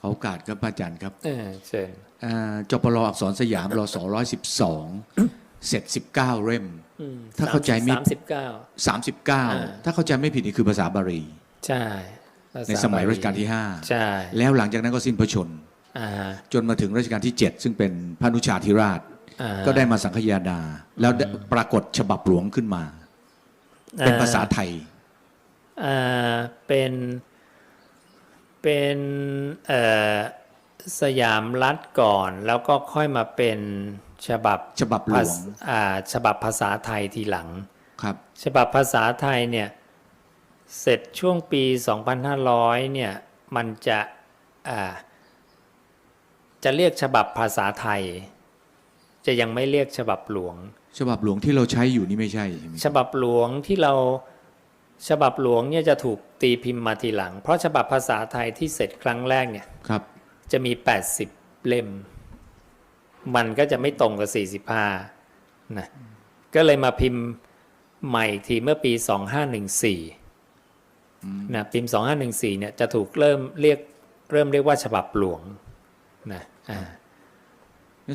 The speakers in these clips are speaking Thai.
ขอโอกาสครับอาจารย์ครับเออเชิญอ่าจปรอักษรสยามรศร้อยสิบสองเสร็จสิบเก้าเล่มอืมถ้าเข้าใจไม่สามสิบเก้าสามสิบเก้าอ่าถ้าเข้าใจไม่ผิดนี่คือภาษาบาลีใช่ภาษาในสมัยบรัชกาลที่ห้าใช่แล้วหลังจากนั้นก็สิ้นพระชนม์อ่าฮะจนมาถึงรัชกาลที่7ซึ่งเป็นพระนุชาธิราชอ่าฮะก็ได้มาสังคยาดา แล้วได้ปรากฏฉบับหลวงขึ้นมา เป็นภาษาไทยอ่าเป็น เป็นเอ่อสยามรัฐก่อน แล้วก็ค่อยมาเป็นฉบับฉบับหลภาวษงอ่าฉบับภาษาไทยทีหลังครับ ฉบับภาษาไทยเนี่ยเสร็จช่วงปี 2500 เนี่ยมันจะอ่าจะเรียกฉบับภาษาไทย จะยังไม่เรียกฉบับหลวง ฉบับหลวงที่เราใช้อยู่นี่ไม่ใช่ใช่ไหมฉบับหลวงที่เรา ฉบับหลวงเนี่ยจะถูกตีพิมพ์มาทีหลัง เพราะฉบับภาษาไทยที่เสร็จครั้งแรกเนี่ยครับ จะมี 80 เล่ม มันก็จะไม่ตรงกับ 45นะก็เลยมาพิมพ์ใหม่อีกทีเมื่อปี 2514นะพิมพ์ 2514เนี่ยจะถูกเริ่มเรียกเริ่มเรียกว่าฉบับหลวงนะอ่าใน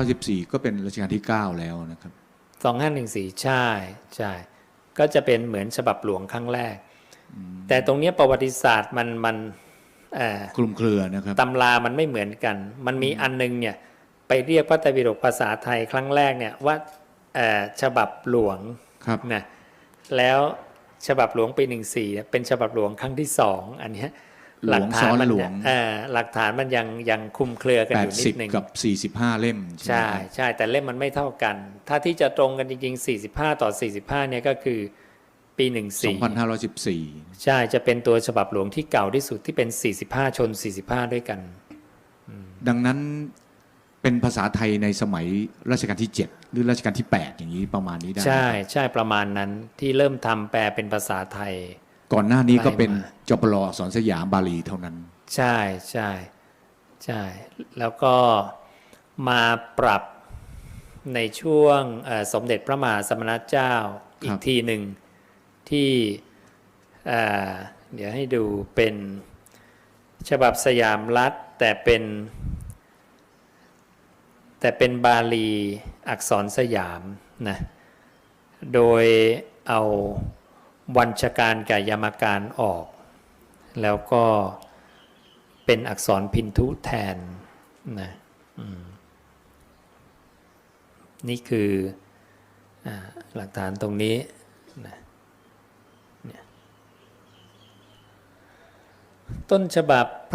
2514 ก็เป็นรัชกาลที่ 9 แล้วนะครับ 2514 ใช่ใช่ ก็จะเป็นเหมือนฉบับหลวงครั้งแรก แต่ตรงเนี้ยประวัติศาสตร์มันมันเอ่อคลุมเครือนะครับตำรามันไม่เหมือนกัน มันมีอันนึงเนี่ยไปเรียกพระไตรปิฎกภาษาไทยครั้งแรกเนี่ยว่าเอ่อฉบับหลวงครับนะแล้วฉบับหลวงปีหนึ่งสี่ยเป็นฉบับหลวงครั้งที่สองอันเนี้ย หลวงซ้อนมัหลวงเอ่อหลักฐานมันยังยังคลุมเครือกันอยู่นิดหนึ่ง80กับ 45 เล่ม ใช่ไหมใช่ครับใช่แต่เล่มมันไม่เท่ากัน ถ้าที่จะตรงกันจริงๆ 45 ต่อ 45 เนี่ยก็คือปี 14 2514 ใช่จะเป็นตัวฉบับหลวงที่เก่าที่สุดที่เป็น 45 ชน 45 ด้วยกัน ดังนั้นเป็นภาษาไทยในสมัยรัชกาลที่ 7 หรือรัชกาลที่ 8 อย่างนี้ประมาณนี้ได้ไหมใช่ใช่ประมาณนั้นที่เริ่มทำแปลเป็นภาษาไทย ก่อนหน้านี้ก็เป็นไล่มาจปรอักษรสยามบาลีเท่านั้น ใช่ใช่ใช่แล้วก็มาปรับในช่วงเอ่อสมเด็จพระมหาสมณเจ้าอีครักบทีหนึ่งที่เอ่อเดี๋ยวให้ดูเป็นฉบับสยามรัฐแต่เป็น แต่เป็นบาลีอักษรสยามนะโดยเอา วัญชการกับยามการออก แล้วก็เป็นอักษรพินทุแทนนะนี่คืออหลักฐานตรงนี้นะต้นฉบับพระ